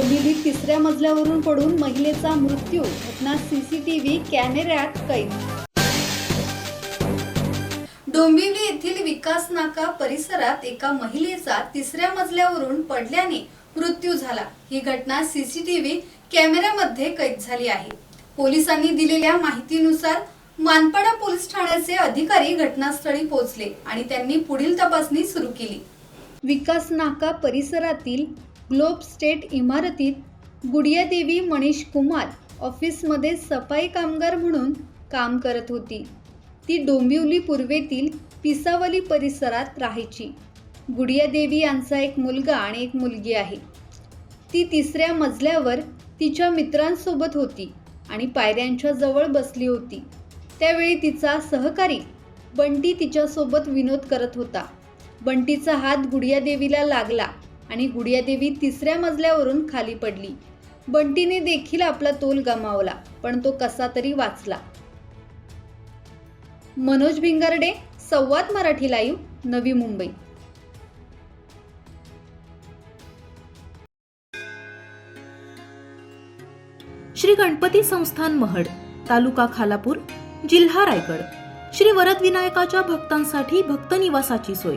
डोंबिवलीत तिसऱ्या मजल्यावरून पडून महिलेचा मृत्यू घटना सीसीटीव्ही कॅमेऱ्यात कैद. डोंबिवली येथील विकास नाका परिसरात एका महिलेचा तिसऱ्या मजल्यावरून पडल्याने मृत्यू झाला. ही घटना सीसीटीव्ही कॅमेऱ्यामध्ये कैद झाली आहे. पोलिसांनी दिलेल्या माहितीनुसार मानपाडा पोलीस ठाण्याचे अधिकारी घटनास्थळी पोहोचले आणि त्यांनी पुढील तपासणी सुरू केली. विकास नाका परिसरातील ग्लोब स्टेट इमारतीत गुडियादेवी मनीष कुमार ऑफिसमध्ये सफाई कामगार म्हणून काम करत होती. ती डोंबिवली पूर्वेतील पिसावली परिसरात राहायची. गुडियादेवी यांचा एक मुलगा आणि एक मुलगी आहे. ती तिसऱ्या मजल्यावर तिच्या मित्रांसोबत होती आणि पायऱ्यांच्या जवळ बसली होती. त्यावेळी तिचा सहकारी बंटी तिच्यासोबत विनोद करत होता. बंटीचा हात गुडियादेवीला लागला. आणि गुडियादेवी तिसऱ्या मजल्यावरून खाली पडली. बंटीने देखील आपला तोल गमावला पण तो कसा तरी वाचला. मनोज भिंगारडे संवाद मराठी लाईव्ह नवी मुंबई. श्री गणपती संस्थान महड तालुका खालापूर जिल्हा रायगड. श्री वरदविनायकाच्या भक्तांसाठी भक्त निवासाची सोय.